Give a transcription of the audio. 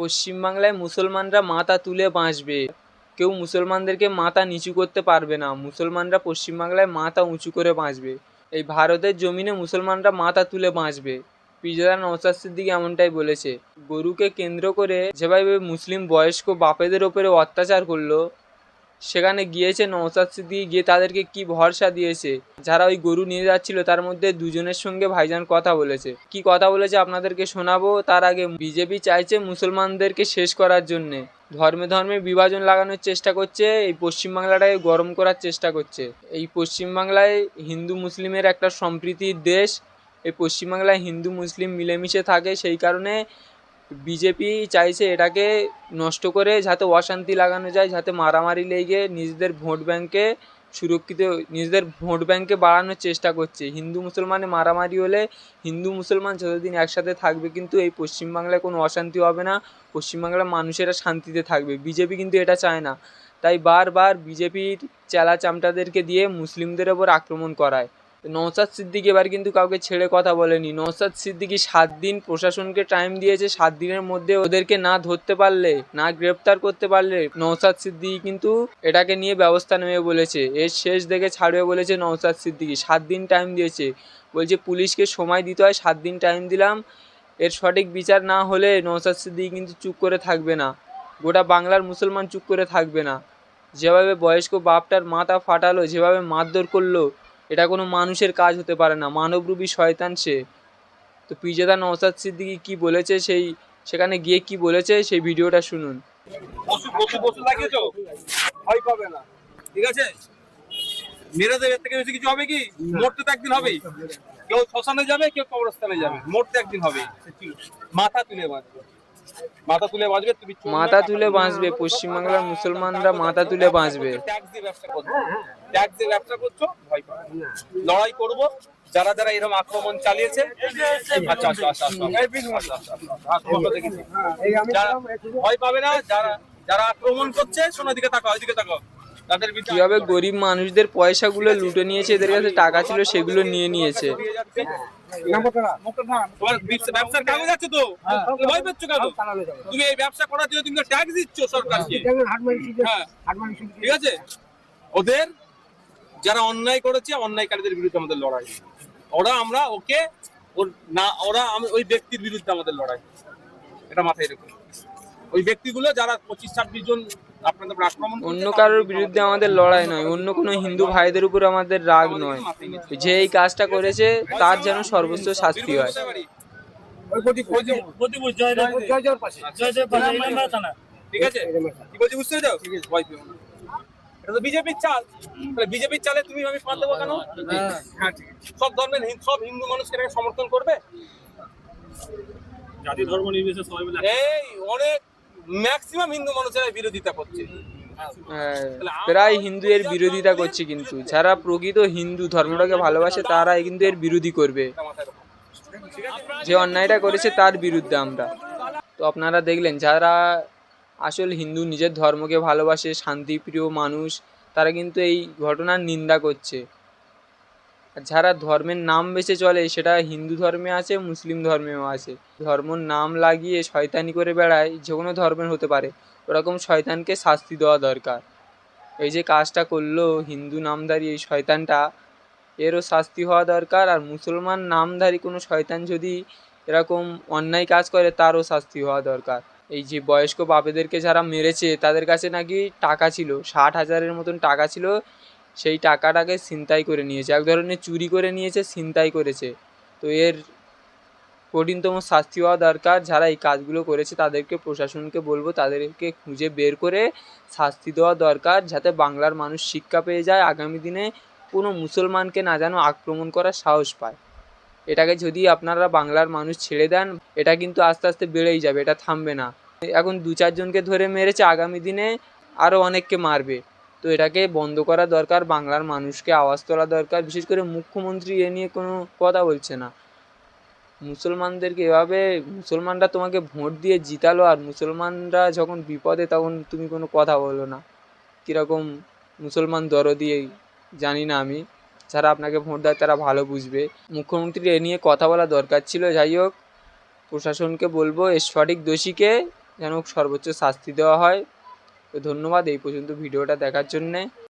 পশ্চিমবাংলায় মুসলমানরা মাথা তুলে বাঁচবে। কেউ মুসলমানদেরকে মাথা নিচু করতে পারবে না। মুসলমানরা পশ্চিমবাংলায় মাথা উঁচু করে বাঁচবে। এই ভারতের জমিনে মুসলমানরা মাথা তুলে বাঁচবে। পিজরা নওসাদ দিকে এমনটাই বলেছে। গরুকে কেন্দ্র করে যেভাবে মুসলিম বয়স্ক বাপেদের ওপরে অত্যাচার করল সেখানে গিয়েছে নওসাদ সিদ্দিকি, গিয়ে তাদেরকে কি ভরসা দিয়েছে? যারা ওই গরু নিয়ে যাচ্ছিল, তার মধ্যে দুজনের সঙ্গে ভাইজান কথা বলেছে। কি কথা বলেছে আপনাদেরকে শোনাবো? তার আগে বিজেপি চাইছে মুসলমানদেরকে শেষ করার জন্যে। ধর্মে ধর্মে বিভাজন লাগানোর চেষ্টা করছে, এই পশ্চিমবাংলাটাকে গরম করার চেষ্টা করছে। এই পশ্চিমবাংলায় হিন্দু মুসলিমের একটা সম্প্রীতির দেশ। এই পশ্চিমবাংলায় হিন্দু মুসলিম মিলেমিশে থাকে, সেই কারণে বিজেপি চাইছে এটাকে নষ্ট করে যাতে অশান্তি লাগানো যায়, যাতে মারামারি লেগে নিজেদের ভোট ব্যাঙ্কে সুরক্ষিত, নিজেদের ভোট ব্যাঙ্কে বাড়ানোর চেষ্টা করছে। হিন্দু মুসলমানে মারামারি হলে হিন্দু মুসলমান যতদিন একসাথে থাকবে কিন্তু এই পশ্চিমবাংলায় কোনো অশান্তি হবে না, পশ্চিমবাংলার মানুষেরা শান্তিতে থাকবে। বিজেপি কিন্তু এটা চায় না। তাই বারবার বিজেপির চেলা চামটাদেরকে দিয়ে মুসলিমদের ওপর আক্রমণ করায়। নওসাদ সিদ্দিকি এবার কিন্তু কাউকে ছেড়ে কথা বলেনি। নওসাদ সিদ্দিকি সাত দিন প্রশাসনকে টাইম দিয়েছে, সাত দিনের মধ্যে ওদেরকে না ধরতে পারলে, না গ্রেপ্তার করতে পারলে নওসাদ সিদ্দিকি কিন্তু এটাকে নিয়ে ব্যবস্থা নেবে বলেছে। এর শেষ দেখে ছাড়বে বলেছে নওসাদ সিদ্দিকি। সাত দিন টাইম দিয়েছে। বলছে, পুলিশকে সময় দিতে হয়, সাত দিন টাইম দিলাম। এর সঠিক বিচার না হলে নওসাদ সিদ্দিকি কিন্তু চুপ করে থাকবে না। গোটা বাংলার মুসলমান চুপ করে থাকবে না। যেভাবে বয়স্ক বাপটার মাথা ফাটালো, যেভাবে মারধর করল এটা কোনো মানুষের কাজ হতে পারে না। মানবরূপী শয়তান সে। তো পিজেদা নওসাদ সিদ্দিকি কি বলেছে, সেই, সেখানে গিয়ে কি বলেছে, সেই ভিডিওটা শুনুন। ভয় না। ঠিক আছে? থেকে বেশি কিছু হবে কি? তো একদিন হবেই। কেউ শ্মশানে যাবে, কেউ যাবে। মাথা তুলে বাঁচবে মাথা তুলে বাঁচবে তুমি মাথা তুলে বাঁচবে পশ্চিমবাংলার মুসলমানরা মাথা তুলে বাঁচবে ট্যাক্স দিয়ে ব্যবসা করছ ট্যাক্স দিয়ে ব্যবসা করছ ভয় পাবে লড়াই করব যারা যারা এরকম আক্রমণ চালিয়েছে আচ্ছা আচ্ছা আচ্ছা আচ্ছা আচ্ছা, আচ্ছা, আচ্ছা, হ্যাঁ, ভয় পাবে না যারা যারা আক্রমণ করছে শোনো দিকে তাকাও ওইদিকে তাকাও কীভাবে গরিব মানুষদের পয়সাগুলো লুটে নিয়েছে এদের কাছে টাকা ছিল সেগুলো নিয়ে নিয়েছে। ব্যবসার কাগজ আছে তো? তুমি ভয় পাচ্ছ কেন? তুমি এই ব্যবসা করার জন্য তুমি ট্যাক্স দিচ্ছ সরকারকে। হ্যাঁ। ঠিক আছে? ওদের যারা অন্যায় করেছে অন্যায়কারীদের বিরুদ্ধে আমাদের লড়াই। ওরা আমরা ওকে ওর না ওরা ওই ব্যক্তির বিরুদ্ধে আমাদের লড়াই। এটা মাথায় রেখো। ওই ব্যক্তিগুলো যারা পঁচিশ ছাব্বিশ জন অন্য কারোর বিরুদ্ধে আমাদের লড়াই নয় অন্য কোনো হিন্দু ভাইদের উপর আমাদের রাগ নয়। যে এই কাজটা করেছে তার যেন সর্বোচ্চ শাস্তি হয়। ঠিক আছে? কি বলছি বুঝতে। এটা তো বিজেপির চাল। তাহলে বিজেপির চালে তুমি আমি পাত দেবো কেন? হ্যাঁ সব ধর্মের সব হিন্দু মানুষকে এটাকে সমর্থন করবে? জাতি ধর্ম নির্বিশেষে সবাই মিলে এই অনেক ম্যাক্সিমাম হিন্দু মানুষেরা বিরোধিতা করছে। হ্যাঁ, প্রায় হিন্দু এর বিরোধিতা করছে কিন্তু। যারা প্রকৃত হিন্দু ধর্মটাকে ভালোবাসে তারা কিন্তু এর বিরোধী করবে। যে অন্যায়টা করেছে তার বিরুদ্ধে আমরা। তো আপনারা দেখলেন যারা আসল হিন্দু নিজের ধর্মকে ভালোবাসে শান্তিপ্রিয় মানুষ তারা কিন্তু এই ঘটনার নিন্দা করছে। যারা ধর্মের নাম বেছে চলে, সেটা হিন্দু ধর্মে আছে, মুসলিম ধর্মেও আছে। ধর্মর নাম লাগিয়ে শয়তানি করে বেড়ায়, যে কোনো ধর্মের হতে পারে। ওরকম শয়তানকে শাস্তি দেওয়া দরকার। এই যে কাজটা করল হিন্দু নামধারী এই শয়তানটা, এরও শাস্তি হওয়া দরকার। আর মুসলমান নামধারী কোনো শয়তান যদি এরকম অন্যায় কাজ করে, তারও শাস্তি হওয়া দরকার। এই যে বয়স্ক বাপেদেরকে যারা মেরেছে, তাদের কাছে নাকি টাকা ছিল, ষাট হাজারের মতন টাকা ছিল। সেই টাকাটাকে ছিনতাই করে নিয়েছে। এক ধরনের চুরি করে নিয়েছে, ছিনতাই করেছে। তো এর কঠিনতম শাস্তি হওয়া দরকার। যারা এই কাজগুলো করেছে, তাদেরকে প্রশাসনকে বলব, তাদেরকে খুঁজে বের করে শাস্তি দেওয়া দরকার, যাতে বাংলার মানুষ শিক্ষা পেয়ে যায়, আগামী দিনে কোনো মুসলমানকে না যেন আক্রমণ করার সাহস পায়। এটাকে যদি আপনারা বাংলার মানুষ ছেড়ে দেন, এটা কিন্তু আস্তে আস্তে বেড়েই যাবে, এটা থামবে না। এখন দু চারজনকে ধরে মেরেছে, আগামী দিনে আরও অনেককে মারবে। তো এটাকে বন্ধ করা দরকার, বাংলার মানুষকে আওয়াজ তোলা দরকার, বিশেষ করে মুখ্যমন্ত্রী এ নিয়ে কোনো কথা বলছে না। মুসলমানদেরকে এভাবে, মুসলমানরা তোমাকে ভোট দিয়ে জিতালো আর মুসলমানরা যখন বিপদে তখন তুমি কোনো কথা বলো না। কীরকম মুসলমান দরদি জানি না আমি। যারা আপনাকে ভোট দেয় তারা ভালো বুঝবে। মুখ্যমন্ত্রীর এ নিয়ে কথা বলা দরকার ছিল। যাই হোক, প্রশাসনকে বলব সঠিক দোষীকে যেন সর্বোচ্চ শাস্তি দেওয়া হয়। তো ধন্যবাদ এই পর্যন্ত ভিডিওটা দেখার জন্যে।